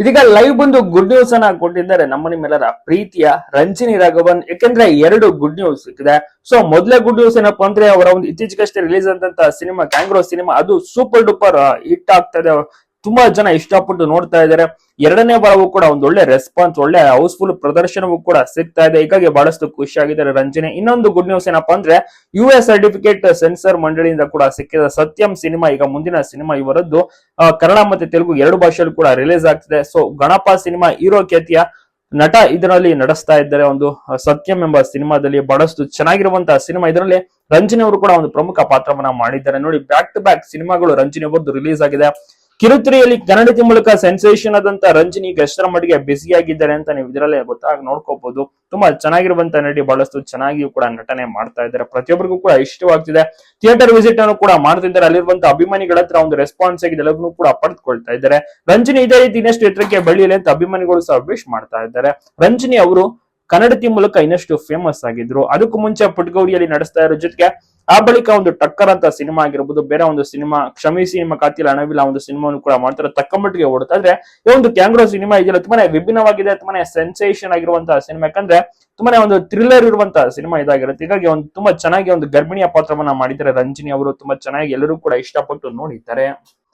ಇದೀಗ ಲೈವ್ ಬಂದು good news ಅನ್ನ ಕೊಟ್ಟಿದ್ದಾರೆ ನಮ್ಮ ನಿಮ್ಮೆಲ್ಲರ ಪ್ರೀತಿಯ ರಂಜಿನಿ ರಾಘವನ್. ಯಾಕಂದ್ರೆ ಎರಡು ಗುಡ್ ನ್ಯೂಸ್ ಸಿಕ್ಕಿದೆ. ಸೊ ಮೊದಲೇ ಗುಡ್ ನ್ಯೂಸ್ ಏನಪ್ಪಾ ಅಂದ್ರೆ ಅವರ ಒಂದು ಇತ್ತೀಚೆಗಷ್ಟೇ ರಿಲೀಸ್ ಆದಂತ ಸಿನಿಮಾ ಕ್ಯಾಂಗ್ರೋ ಸಿನಿಮಾ, ಅದು ಸೂಪರ್ ಡೂಪರ್ ಹಿಟ್ ಆಗ್ತಾ ಇದೆ. ತುಂಬಾ ಜನ ಇಷ್ಟಪಟ್ಟು ನೋಡ್ತಾ ಇದ್ದಾರೆ. ಎರಡನೇ ವಾರವೂ ಕೂಡ ಒಂದು ಒಳ್ಳೆ ರೆಸ್ಪಾನ್ಸ್ ಒಳ್ಳೆ ಹೌಸ್ಫುಲ್ ಪ್ರದರ್ಶನವೂ ಕೂಡ ಸಿಗ್ತಾ ಇದೆ. ಹೀಗಾಗಿ ಬಹಳಷ್ಟು ಖುಷಿಯಾಗಿದ್ದಾರೆ ರಂಜನೆ. ಇನ್ನೊಂದು ಗುಡ್ ನ್ಯೂಸ್ ಏನಪ್ಪಾ ಅಂದ್ರೆ ಯು ಎಸ್ ಸರ್ಟಿಫಿಕೇಟ್ ಸೆನ್ಸರ್ ಮಂಡಳಿಯಿಂದ ಕೂಡ ಸಿಕ್ಕಿದ ಸತ್ಯಂ ಸಿನಿಮಾ, ಈಗ ಮುಂದಿನ ಸಿನಿಮಾ ಇವರದ್ದು ಕನ್ನಡ ಮತ್ತೆ ತೆಲುಗು ಎರಡು ಭಾಷೆಯಲ್ಲೂ ಕೂಡ ರಿಲೀಸ್ ಆಗ್ತಿದೆ. ಸೊ ಗಣಪ ಸಿನಿಮಾ, ಹೀರೋ ಖ್ಯಾತಿಯ ನಟ ಇದರಲ್ಲಿ ನಡೆಸ್ತಾ ಇದ್ದಾರೆ ಒಂದು ಸತ್ಯಂ ಎಂಬ ಸಿನಿಮಾದಲ್ಲಿ. ಬಹಳಷ್ಟು ಚೆನ್ನಾಗಿರುವಂತಹ ಸಿನಿಮಾ ಇದರಲ್ಲಿ ರಂಜನಿ ಅವರು ಕೂಡ ಒಂದು ಪ್ರಮುಖ ಪಾತ್ರವನ್ನ ಮಾಡಿದ್ದಾರೆ. ನೋಡಿ ಬ್ಯಾಕ್ ಟು ಬ್ಯಾಕ್ ಸಿನಿಮಾಗಳು ರಂಜನಿ ಅವರದ್ದು ರಿಲೀಸ್ ಆಗಿದೆ. ಕಿರುತೆರೆಯಲ್ಲಿ ಕನ್ನಡತಿ ಮೂಲಕ ಸೆನ್ಸೇಷನ್ ಆದಂತ ರಂಜನಿ ಎಷ್ಟರ ಮಟ್ಟಿಗೆ ಬ್ಯುಸಿ ಅಂತ ನೀವು ಇದರಲ್ಲೇ ಗೊತ್ತಾಗ ನೋಡ್ಕೋಬಹುದು ತುಂಬಾ ಚೆನ್ನಾಗಿರುವಂತ ನಟಿ ಬಹಳಷ್ಟು ಚೆನ್ನಾಗಿಯೂ ಕೂಡ ನಟನೆ ಮಾಡ್ತಾ ಇದ್ದಾರೆ. ಪ್ರತಿಯೊಬ್ಬರಿಗೂ ಕೂಡ ಇಷ್ಟವಾಗ್ತಿದೆ. ಥಿಯೇಟರ್ ವಿಸಿಟ್ ಅನ್ನು ಕೂಡ ಮಾಡ್ತಿದ್ದಾರೆ. ಅಲ್ಲಿರುವಂತ ಅಭಿಮಾನಿಗಳ ಹತ್ರ ಒಂದು ರೆಸ್ಪಾನ್ಸ್ ಆಗಿದೆ. ಎಲ್ಲವನ್ನೂ ಕೂಡ ಪಡೆದುಕೊಳ್ತಾ ಇದ್ದಾರೆ. ರಂಜನಿ ಇದೇ ರೀತಿ ಇನ್ನಷ್ಟು ಎತ್ತರಕ್ಕೆ ಬೆಳೆಯಲಿ ಅಂತ ಅಭಿಮಾನಿಗಳು ಸಹ ವಿಶ್ ಮಾಡ್ತಾ ಇದ್ದಾರೆ. ರಂಜನಿ ಅವರು ಕನ್ನಡತಿ ಮೂಲಕ ಇನ್ನಷ್ಟು ಫೇಮಸ್ ಆಗಿದ್ರು. ಅದಕ್ಕೂ ಮುಂಚೆ ಪುಟ್ಗೌರಿಯಲ್ಲಿ ನಡೆಸ್ತಾ ಇರೋ ಜೊತೆಗೆ ಆ ಬಳಿಕ ಒಂದು ಟಕ್ಕರ್ ಅಂತ ಸಿನಿಮಾ ಆಗಿರ್ಬೋದು, ಬೇರೆ ಒಂದು ಸಿನಿಮಾ ಕ್ಷಮಿಸಿ ನಿಮ್ಮ ಖಾತಿಲ ಹಣವಿಲ್ಲ ಒಂದು ಸಿನಿಮಾವನ್ನು ಕೂಡ ಮಾಡ್ತಾರೆ ತಕ್ಕ ಮಟ್ಟಿಗೆ ಓಡುತ್ತೆ ಈ ಒಂದು ಕ್ಯಾಂಗ್ರೋ ಸಿನಿಮಾ ಇದೆಯಲ್ಲ ತುಂಬಾನೇ ವಿಭಿನ್ನವಾಗಿದೆ, ತುಂಬಾನೇ ಸೆನ್ಸೇಷನ್ ಆಗಿರುವಂತಹ ಸಿನಿಮಾ. ಯಾಕಂದ್ರೆ ತುಂಬಾನೇ ಒಂದು ಥ್ರಿಲ್ಲರ್ ಇರುವಂತಹ ಸಿನಿಮಾ ಇದಾಗಿರುತ್ತೆ. ಹೀಗಾಗಿ ಒಂದು ತುಂಬಾ ಚೆನ್ನಾಗಿ ಒಂದು ಗರ್ಭಿಣಿಯ ಪಾತ್ರವನ್ನ ಮಾಡಿದ್ದಾರೆ. ರಂಜಿನಿ ಅವರು ತುಂಬಾ ಚೆನ್ನಾಗಿ ಎಲ್ಲರೂ ಕೂಡ ಇಷ್ಟಪಟ್ಟು ನೋಡಿದ್ದಾರೆ.